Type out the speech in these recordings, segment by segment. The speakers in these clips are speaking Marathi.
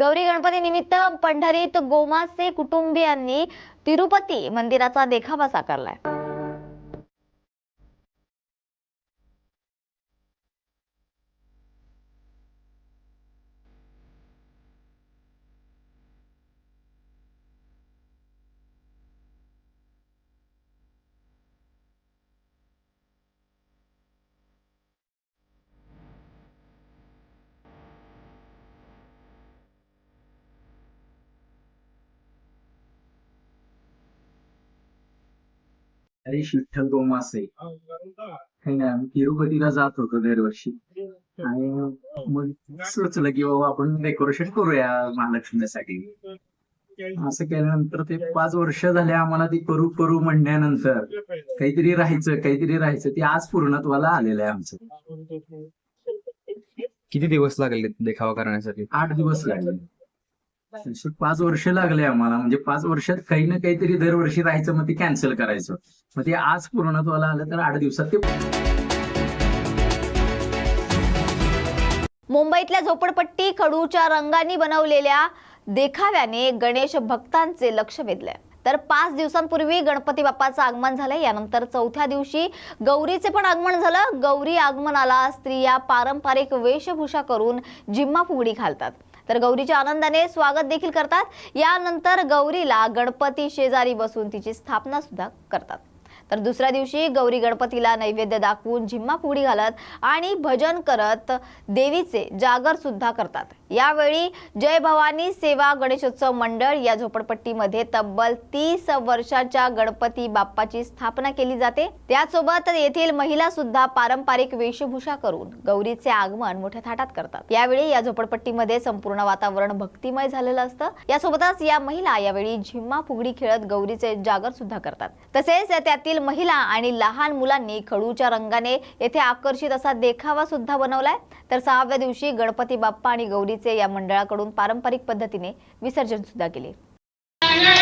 गौरी गणपती निमित्त पंढरीत गोमासे कुटुंबियांनी तिरुपती मंदिराचा देखावा साकारलाय. अरे विठ्ठल गोमासे हे ना? आम्ही तिरुपतीला जात होतो दरवर्षी. आणि मग सुचलं की बाबा आपण डेकोरेशन करूया महालक्ष्मीसाठी. असं केल्यानंतर ते पाच वर्ष झाले आम्हाला ते करू करू म्हणल्यानंतर काहीतरी राहायचं काहीतरी राहायचं. ते आज पूर्णत्वाला आलेलं आहे आमचं. किती दिवस लागले देखावा करण्यासाठी? आठ दिवस लागले. असे पाच वर्ष लागले आम्हाला. म्हणजे पाच वर्षात काही ना काहीतरी दरवर्षी राहायचं मग ते कॅन्सल करायचं. मग ते आज पूर्णत्वाला आलं तर आठ दिवसात ते मुंबईतल्या झोपडपट्टी खडूच्या रंगांनी बनवलेल्या देखाव्याने गणेश भक्तांचे लक्ष वेधले. तर पाच दिवसांपूर्वी गणपती बाप्पाचं आगमन झालं यानंतर चौथ्या दिवशी गौरीचे पण आगमन झालं. गौरी आगमनाला स्त्रिया पारंपरिक वेशभूषा करून जिम्मा फुगडी घालतात. तर गौरीच्या आनंदाने स्वागत देखील करतात. यानंतर गौरीला गणपती शेजारी बसून तिची स्थापना सुद्धा करतात. तर दुसऱ्या दिवशी गौरी गणपतीला नैवेद्य दाखवून झिम्मा फुगडी घालत आणि भजन करत देवीचे जागर सुद्धा करतात. यावेळी जय भवानी सेवा गणेशोत्सव मंडळ या झोपडपट्टीमध्ये तब्बल तीस वर्षाच्या गणपती बाप्पाची स्थापना केली जाते. त्यासोबत येथील महिला सुद्धा पारंपरिक वेशभूषा करून गौरीचे आगमन मोठ्या थाटात करतात. यावेळी या झोपडपट्टीमध्ये संपूर्ण वातावरण भक्तिमय झालेलं असतं. यासोबतच या महिला यावेळी झिम्मा फुगडी खेळत गौरीचे जागर सुद्धा करतात. तसेच त्यातील महिला आणि लहान मुलांनी खडूच्या रंगाने येथे आकर्षित असा देखावा सुद्धा बनवलाय. तर सहाव्या दिवशी गणपती बाप्पा आणि गौरी गौरीचे या मंडळाकडून पारंपरिक पद्धतीने विसर्जन सुद्धा केले. आणि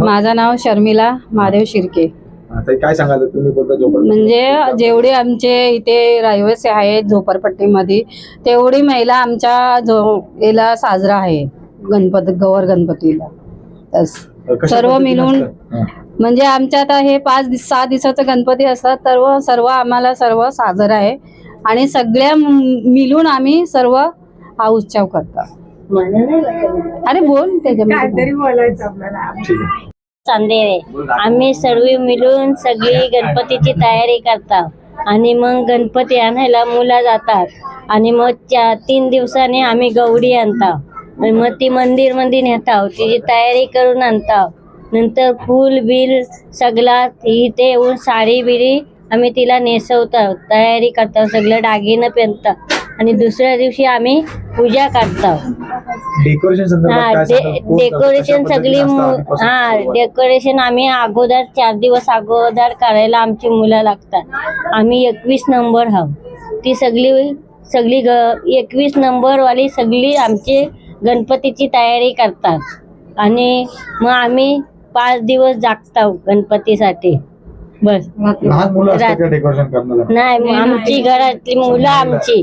माझं नाव शर्मिला महादेव शिर्के. काय सांगाल? तुम्ही बोलता म्हणजे जेवढे आमचे इथे रहिवासी आहेत झोपडपट्टीमध्ये तेवढी महिला आमच्या झो याला साजरा आहे. गणपती गौर गणपतीला. तस. सर्व मिळून म्हणजे आमच्या आता हे पाच सहा दिवसाचं गणपती असतात सर्व सर्व आम्हाला सर्व साजरा आहे. आणि सगळ्या मिळून आम्ही सर्व हा उत्सव करतो अरे बोल त्याच्यामध्ये आहे. चांदेरे आम्ही सर्व मिळून सगळी गणपतीची तयारी करतात आणि मग गणपती आणायला मुलं जातात. आणि मग चार तीन दिवसांनी आम्ही गौडी आणतो. आणि मग ती मंदिरमध्ये नेताव तिची तयारी करून आणताव नंतर फूल बिल सगळा इथे येऊन साडी बिडी आम्ही तिला नेसवतो. तयारी करतो सगळं दागिनं पेनतात आणि दुसऱ्या दिवशी आम्ही पूजा करतो. डेकोरेशन हा डेकोरेशन सगळी हा? डेकोरेशन आम्ही अगोदर चार दिवस अगोदर करायला आमची मुलं लागतात. आम्ही एकवीस नंबर हाव ती सगळी सगळी ग एकवीस नंबरवाली सगळी आमची गणपतीची तयारी करतात. आणि मग आम्ही पाच दिवस जागतो गणपतीसाठी. बस. लहान मुलं असतात का डेकोरेशन करण्याला. नाही मग आमची घरातली मुलं आमची.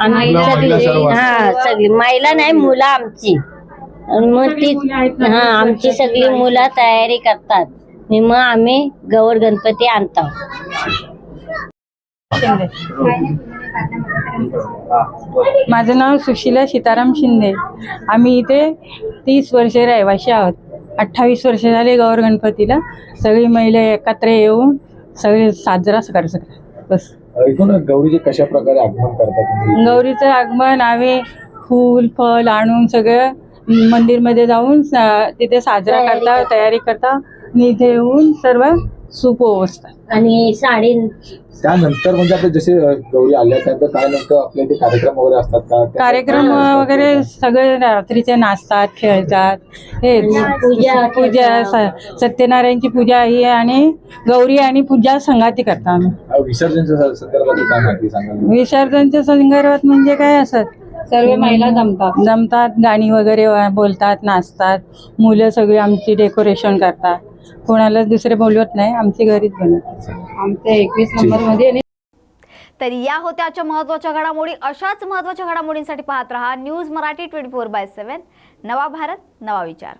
आम्ही मुलं, महिला सगळी. सर्व हा सगळी. महिला नाही मुलं आमची. आणि मग ती हा आमची सगळी मुलं तयारी करतात. आणि मग आम्ही गौर गणपती आणतो. माझं नाव सुशीला सीताराम शिंदे. आम्ही इथे तीस वर्षे रहिवाशी आहोत. अठ्ठावीस वर्ष झाले गौर गणपतीला. सगळी महिला एकत्र येऊन सगळे साजरा कर बस. एकूण गौरीचे कशा प्रकारे आगमन करता तुम्ही? गौरीचं आगमन आम्ही फूल फल आणून सगळं मंदिरमध्ये जाऊन स- तिथे साजरा करता करतात. तयारी करता. आणि इथे येऊन सर्व सुप ओवसतात आणि साडी त्यानंतर म्हणजे आपले जसे गौरी आल्या त्यानंतर काय नेमकं आपल्या इथे कार्यक्रम वगैरे असतात का? त्या- कार्यक्रम वगैरे सगळे रात्रीचे नाचतात खेळतात. हे पूजा पूजा करतात. स- सत्यनारायणची पूजा ही आणि गौरी आणि पूजा संगाती करतो आम्ही. अ, विसर्जनच्या संदर्भात काय माहिती सांगाल? विसर्जनच्या संदर्भात म्हणजे काय असत? सर्व महिला जमतात. जमतात गाणी वगैरे वा- बोलतात नाचतात. मुलं सगळी आमची डेकोरेशन करतात. कोणाला दुसरे बोलवत नाही आमची घरीच बनवतात आमच्या एकवीस नंबरमध्ये तर या होत्या आजच्या महत्त्वाच्या घडामोडी. अशाच महत्त्वाच्या घडामोडींसाठी पाहत रहा news Marathi twenty four by seven नवा भारत नवा विचार.